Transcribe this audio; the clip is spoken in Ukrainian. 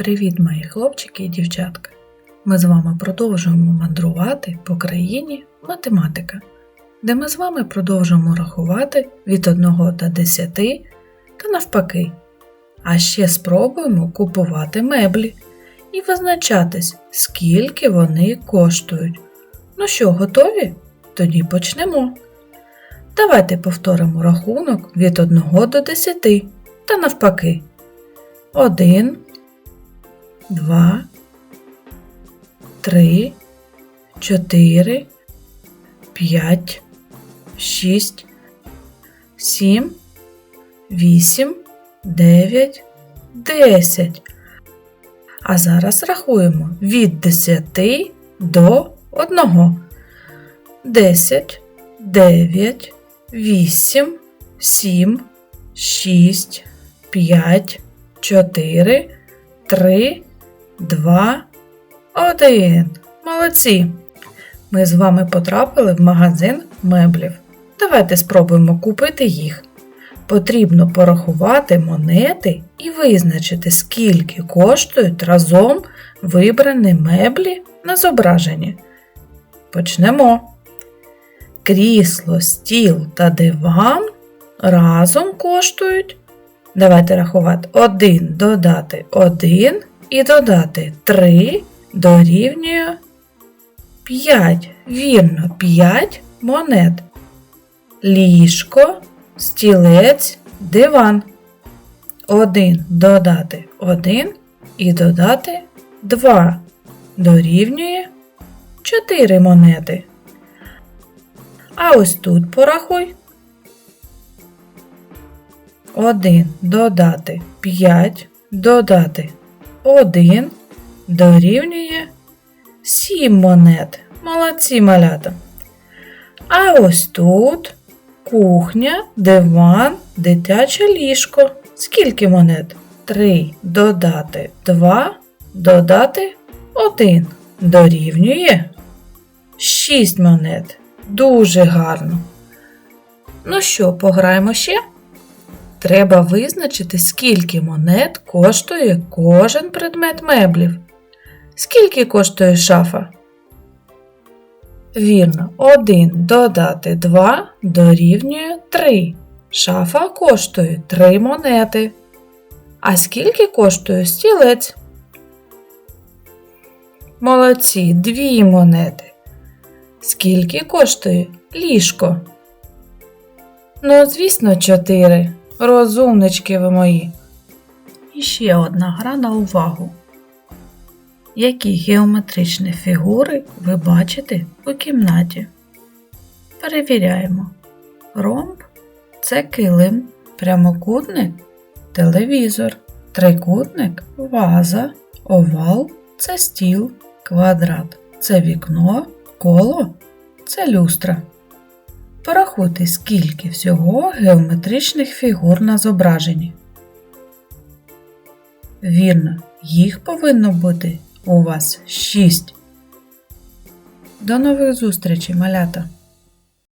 Привіт, мої хлопчики і дівчатка! Ми з вами продовжуємо мандрувати по країні математика, де ми з вами продовжуємо рахувати від 1 до 10 та навпаки. А ще спробуємо купувати меблі і визначатись, скільки вони коштують. Ну що, готові? Тоді почнемо. Давайте повторимо рахунок від 1 до 10 та навпаки. 1, 2, 3, 4, 5, 6, 7, 8, 9, 10. А зараз рахуємо від 10 до 1. 10, 9, 8, 7, 6, 5, 4, 3, 2, 1. Молодці! Ми з вами потрапили в магазин меблів. Давайте спробуємо купити їх. Потрібно порахувати монети і визначити, скільки коштують разом вибрані меблі на зображенні. Почнемо. Крісло, стіл та диван разом коштують. Давайте рахувати 1 додати 1 і додати 3 дорівнює 5. Вірно, 5 монет. Ліжко, стілець, диван. 1 додати 1 і додати 2 дорівнює 4 монети. А ось тут порахуй. 1 додати 5 додати 1 дорівнює 7 монет. Молодці малята. А ось тут кухня, диван, дитяче ліжко. Скільки монет? 3 додати 2 додати 1 дорівнює 6 монет. Дуже гарно. Ну що, пограємо ще? Треба визначити, скільки монет коштує кожен предмет меблів. Скільки коштує шафа? Вірно, 1 додати 2 дорівнює 3. Шафа коштує 3 монети. А скільки коштує стілець? Молодці, 2 монети. Скільки коштує ліжко? Ну, звісно, 4. Розумнички ви мої. І ще одна гра на увагу. Які геометричні фігури ви бачите у кімнаті? Перевіряємо. Ромб це килим, прямокутник телевізор, трикутник ваза, овал це стіл, квадрат це вікно, коло це люстра. Порахуйте, скільки всього геометричних фігур на зображенні. Вірно, їх повинно бути у вас 6. До нових зустрічей, малята!